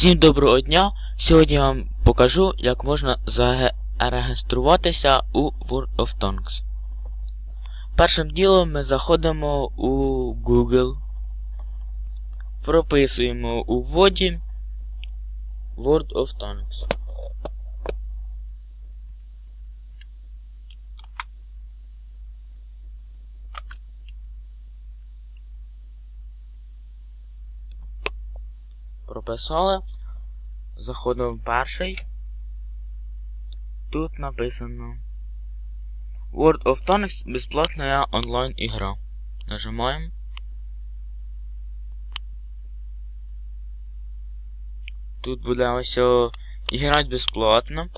Всім доброго дня! Сьогодні я вам покажу, як можна зареєструватися у World of Tanks. Першим ділом ми заходимо у Google, прописуємо у вводі World of Tanks. Прописали. Заходимо в перший. Тут написано World of Tanks безплатная онлайн игра. Нажимаем. Тут буде ось іграти безплатно.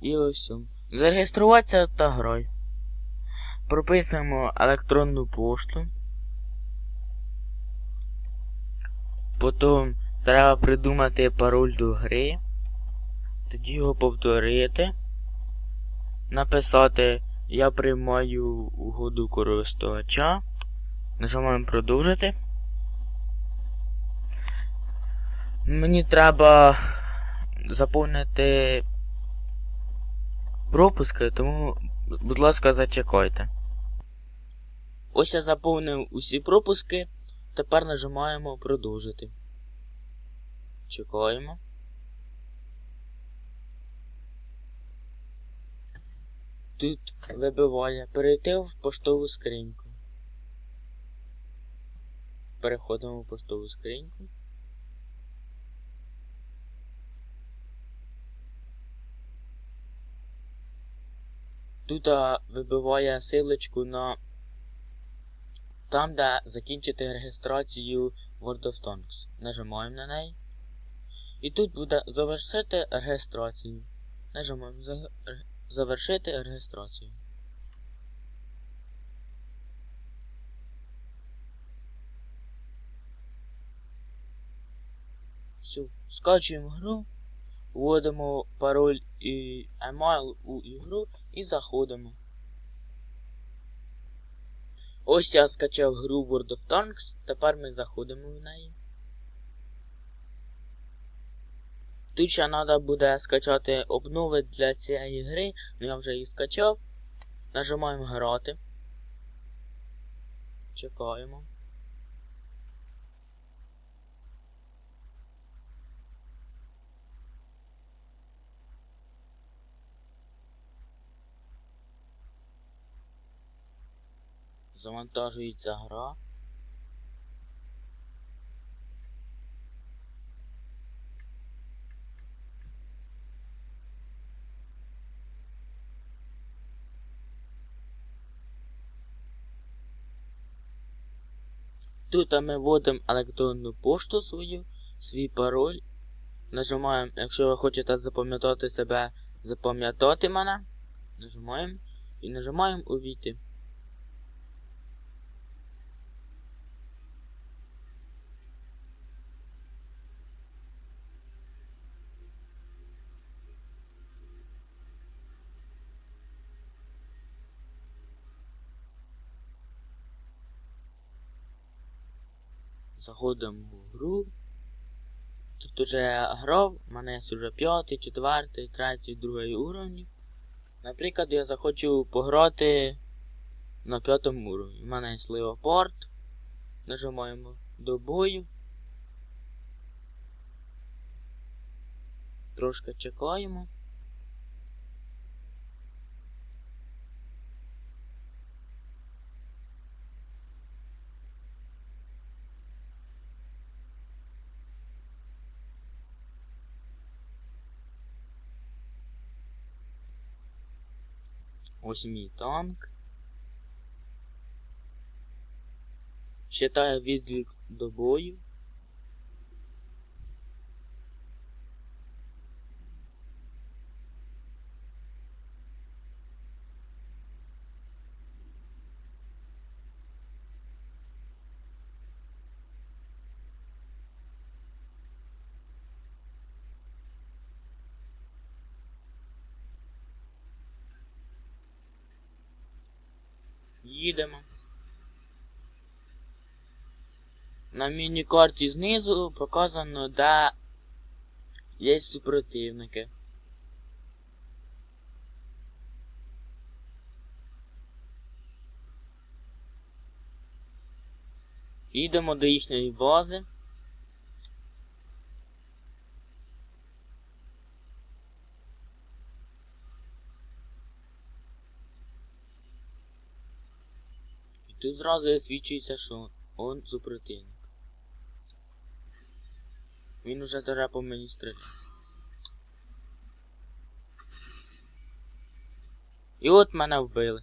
І ось. Зареєструватися та грай. Прописуємо електронну пошту. Потім треба придумати пароль до гри. Тоді його повторити. Написати Я приймаю угоду користувача. Нажимаємо продовжити. Мені треба заповнити пропуски, тому, будь ласка, зачекайте. Ось я заповнив усі пропуски. Тепер нажимаємо продовжити. Чекаємо. Тут вибиває перейти в поштову скриньку. Переходимо в поштову скриньку. Тут вибиває силочку на там, де закінчити реєстрацію World of Tanks. Нажимаємо на неї. І тут буде завершити реєстрацію. Нажимаємо завершити реєстрацію. Все, скачуємо гру, вводимо пароль і емайл у ігру і заходимо. Ось я скачав гру World of Tanks, тепер ми заходимо в неї. Тут ще треба буде скачати обнови для цієї гри, ну я вже її скачав. Нажимаємо грати. Чекаємо. Завантажується гра. Тут ми вводимо електронну пошту свою, свій пароль. Нажимаємо, якщо ви хочете запам'ятати себе, запам'ятати мене. Нажимаємо і нажимаємо увійти. Заходимо в гру. Тут уже грав, у мене є вже п'ятий, четвертий, третій, другий уровні. Наприклад, я захочу пограти на п'ятому уровні. У мене є леопард. Нажимаємо до бою. Трошки чекаємо. Ось мій танк. Считаю відлік до бою. Їдемо. На міні-карті знизу показано, де є супротивники. Їдемо до їхньої бази. Тут зразу висвічується, що он супротивник. Він уже тере по мені стріляє. І от мене вбили.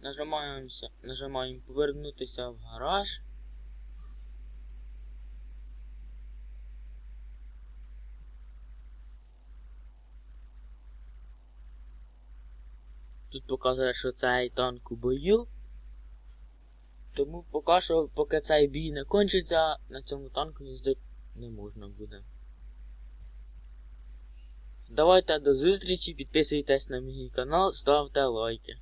Нажимаємося, нажимаємо повернутися в гараж. Тут показує, що цей танк у бою. Тому поки що, поки цей бій не кончиться, на цьому танку їздити не можна буде. Давайте до зустрічі, підписуйтесь на мій канал, ставте лайки.